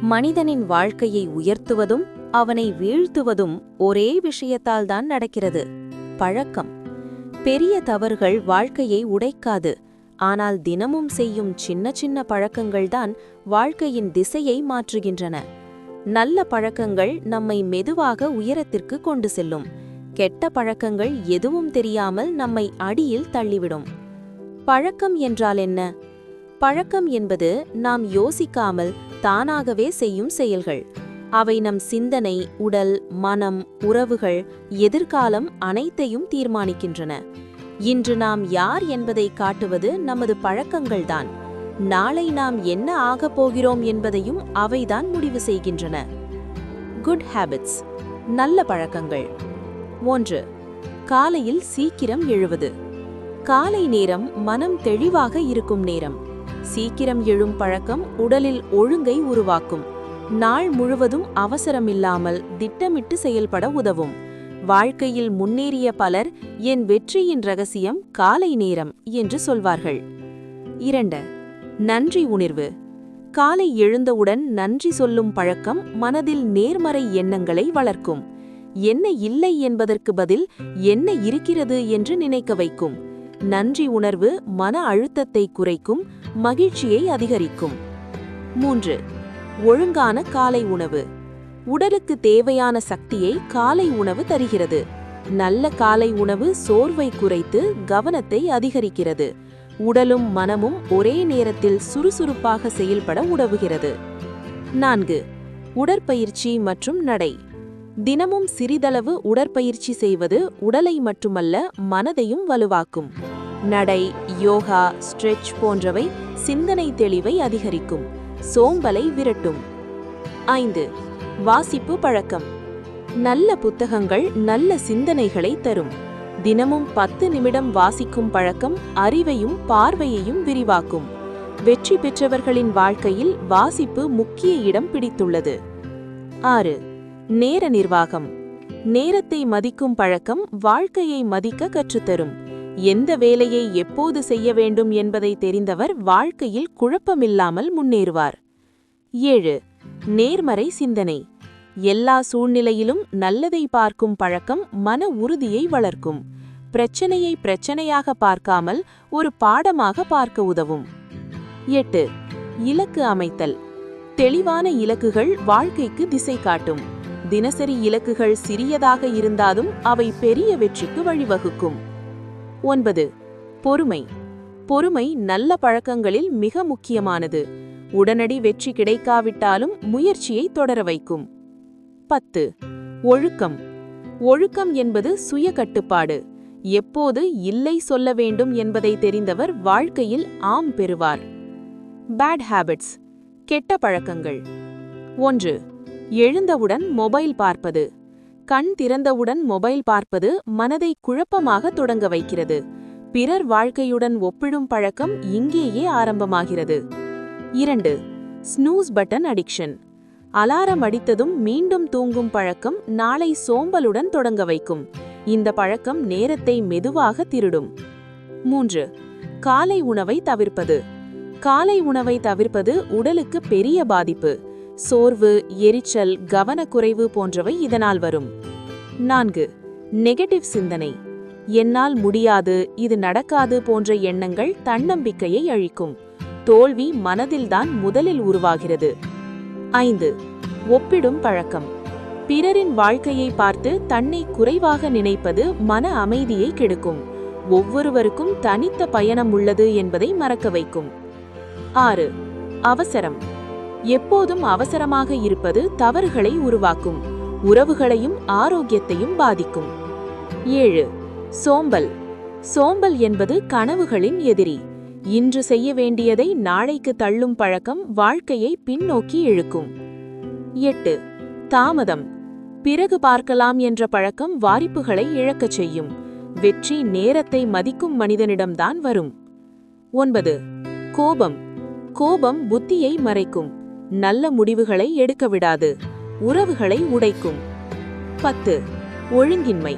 மனிதனின் வாழ்க்கையை உயர்த்துவதும் அவனை வீழ்த்துவதும் ஒரே விஷயத்தால்தான் நடக்கிறது. பழக்கம். பெரிய தவறுகள் வாழ்க்கையை உடைக்காது. ஆனால் தினமும் செய்யும் சின்ன சின்ன பழக்கங்கள்தான் வாழ்க்கையின் திசையை மாற்றுகின்றன. நல்ல பழக்கங்கள் நம்மை மெதுவாக உயரத்திற்கு கொண்டு செல்லும். கெட்ட பழக்கங்கள் எதுவும் தெரியாமல் நம்மை அடியில் தள்ளிவிடும். பழக்கம் என்றால் என்ன? பழக்கம் என்பது நாம் யோசிக்காமல் தானாகவே செய்யும் செயல்கள். அவை நம் சிந்தனை உடல் மனம் உறவுகள் எதிர்காலம் அனைத்தையும் தீர்மானிக்கின்றன. இன்று நாம் யார் என்பதை காட்டுவது நமது பழக்கங்கள்தான். நாளை நாம் என்ன ஆகப் போகிறோம் என்பதையும் அவைதான் முடிவு செய்கின்றன. குட் ஹேபிட்ஸ் நல்ல பழக்கங்கள். ஒன்று காலையில் சீக்கிரம் எழுவது. காலை நேரம் மனம் தெளிவாக இருக்கும் நேரம். சீக்கிரம் எழும் பழக்கம் உடலில் ஒழுங்கை உருவாக்கும். நாள் முழுவதும் அவசரமில்லாமல் திட்டமிட்டு செயல்பட உதவும். வாழ்க்கையில் முன்னேறிய பலர் என் வெற்றியின் ரகசியம் காலை நேரம் என்று சொல்வார்கள். இரண்டு நன்றி உணர்வு. காலை எழுந்தவுடன் நன்றி சொல்லும் பழக்கம் மனதில் நேர்மறை எண்ணங்களை வளர்க்கும். என்ன இல்லை என்பதற்கு பதில் என்ன இருக்கிறது என்று நினைக்க வைக்கும். நன்றி உணர்வு மன அழுத்தத்தை குறைக்கும் மகிழ்ச்சியை அதிகரிக்கும். மூன்று ஒழுங்கான காலை உணவு. உடலுக்கு தேவையான சக்தியை காலை உணவு தருகிறது. நல்ல காலை உணவு சோர்வை குறைத்து கவனத்தை அதிகரிக்கிறது. உடலும் மனமும் ஒரே நேரத்தில் சுறுசுறுப்பாக செயல்பட உதவுகிறது. நான்கு உடற்பயிற்சி மற்றும் நடை. தினமும் சிறிதளவு உடற்பயிற்சி செய்வது உடலை மட்டுமல்ல மனதையும் வலுவாக்கும். நடை யோகா ஸ்ட்ரெச் போன்றவை சிந்தனை தெளிவை அதிகரிக்கும். சோம்பலை விரட்டும். ஐந்து வாசிப்பு பழக்கம். நல்ல புத்தகங்கள் நல்ல சிந்தனைகளை தரும். தினமும் பத்து நிமிடம் வாசிக்கும் பழக்கம் அறிவையும் பார்வையையும் விரிவாக்கும். வெற்றி பெற்றவர்களின் வாழ்க்கையில் வாசிப்பு முக்கிய இடம் பிடித்துள்ளது. ஆறு நேர நிர்வாகம். நேரத்தை மதிக்கும் பழக்கம் வாழ்க்கையை மதிக்க கற்றுத்தரும். எந்த வேலையை எப்போது செய்ய வேண்டும் என்பதை தெரிந்தவர் வாழ்க்கையில் குழப்பமில்லாமல் முன்னேறுவார். ஏழு. நேர்மறை சிந்தனை. எல்லா சூழ்நிலையிலும் நல்லதை பார்க்கும் பழக்கம் மன உறுதியை வளர்க்கும். பிரச்சனையை பிரச்சனையாக பார்க்காமல் ஒரு பாடமாக பார்க்க உதவும். எட்டு. இலக்கு அமைத்தல். தெளிவான இலக்குகள் வாழ்க்கைக்கு திசை காட்டும். தினசரி இலக்குகள் சிறியதாக இருந்தாலும் அவை பெரிய வெற்றிக்கு வழிவகுக்கும். ஒன்பது. பொறுமை. பொறுமை நல்ல பழக்கங்களில் மிக முக்கியமானது. உடனடி வெற்றி கிடைக்காவிட்டாலும் முயற்சியை தொடர வைக்கும். பத்து. ஒழுக்கம். ஒழுக்கம் என்பது சுய கட்டுப்பாடு எப்போது இல்லை சொல்ல வேண்டும் என்பதை தெரிந்தவர் வாழ்க்கையில் ஆம் பெறுவார். பேட் ஹேபிட்ஸ் கெட்ட பழக்கங்கள். ஒன்று. எழுந்தவுடன் மொபைல் பார்ப்பது. கண் திறந்தவுடன் மொபைல் பார்ப்பது மனதை குழப்பமாக தொடங்க வைக்கிறது. பிறர் வாழ்க்கையுடன் ஒப்பிடும் பழக்கம் இங்கேயே ஆரம்பமாகிறது. இரண்டு ஸ்னூஸ் பட்டன் அடிக்ஷன். அலாரம் அடித்ததும் மீண்டும் தூங்கும் பழக்கம் நாளை சோம்பலுடன் தொடங்க வைக்கும். இந்த பழக்கம் நேரத்தை மெதுவாக திருடும். மூன்று காலை உணவை தவிர்ப்பது. காலை உணவை தவிர்ப்பது உடலுக்கு பெரிய பாதிப்பு. சோர்வு எரிச்சல் கவனக்குறைவு போன்றவை இதனால் வரும். நான்கு நெகட்டிவ் சிந்தனை. என்னால் முடியாது இது நடக்காது போன்ற எண்ணங்கள் தன்னம்பிக்கையை அழிக்கும். தோல்வி மனதில்தான் முதலில் உருவாகிறது. ஐந்து ஒப்பிடும் பழக்கம். பிறரின் வாழ்க்கையை பார்த்து தன்னை குறைவாக நினைப்பது மன அமைதியை கெடுக்கும். ஒவ்வொருவருக்கும் தனித்த பயணம் உள்ளது என்பதை மறக்க வைக்கும். ஆறு அவசரம். எப்போதும் அவசரமாக இருப்பது தவறுகளை உருவாக்கும் உறவுகளையும் ஆரோக்கியத்தையும் பாதிக்கும். ஏழு சோம்பல். சோம்பல் என்பது கனவுகளின் எதிரி. இன்று செய்ய வேண்டியதை நாளைக்கு தள்ளும் பழக்கம் வாழ்க்கையை பின்னோக்கி இழுக்கும். எட்டு தாமதம். பிறகு பார்க்கலாம் என்ற பழக்கம் வாரிப்புகளை இழக்கச் செய்யும். வெற்றி நேரத்தை மதிக்கும் மனிதனிடம்தான் வரும். ஒன்பது கோபம். கோபம் புத்தியை மறைக்கும். நல்ல முடிவுகளை எடுக்க விடாது. உறவுகளை உடைக்கும். பத்து ஒழுங்கின்மை.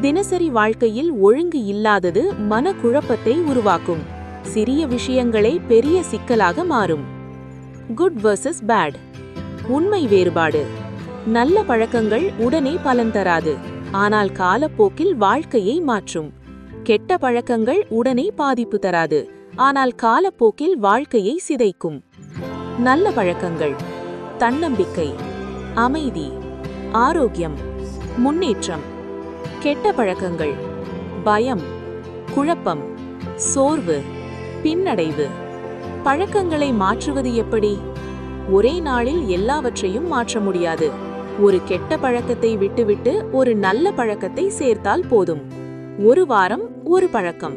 தினசரி வாழ்க்கையில் ஒழுங்கு இல்லாதது மனக்குழப்பத்தை உருவாக்கும். சிறிய விஷயங்களே பெரிய சிக்கலாக மாறும். குட் வர்சஸ் பேட் உண்மை வேறுபாடு. நல்ல பழக்கங்கள் உடனே பலன் தராது. ஆனால் காலப்போக்கில் வாழ்க்கையை மாற்றும். கெட்ட பழக்கங்கள் உடனே பாதிப்பு தராது. ஆனால் காலப்போக்கில் வாழ்க்கையை சிதைக்கும். நல்ல பழக்கங்கள் தன்னம்பிக்கை அமைதி ஆரோக்கியம் முன்னேற்றம் கெட்ட பழக்கங்கள் பயம் குழப்பம் சோர்வு பின்னடைவு. பழக்கங்களை மாற்றுவது எப்படி? ஒரே நாளில் எல்லாவற்றையும் மாற்ற முடியாது. ஒரு கெட்ட பழக்கத்தை விட்டுவிட்டு ஒரு நல்ல பழக்கத்தை சேர்த்தால் போதும். ஒரு வாரம் ஒரு பழக்கம்.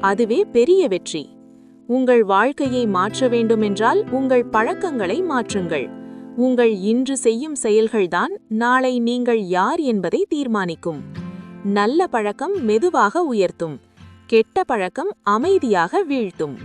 அதுவே பெரிய வெற்றி. உங்கள் வாழ்க்கையை மாற்ற வேண்டுமென்றால் உங்கள் பழக்கங்களை மாற்றுங்கள். உங்கள் இன்று செய்யும் செயல்கள்தான் நாளை நீங்கள் யார் என்பதை தீர்மானிக்கும். நல்ல பழக்கம் மெதுவாக உயர்த்தும். கெட்ட பழக்கம் அமைதியாக வீழ்த்தும்.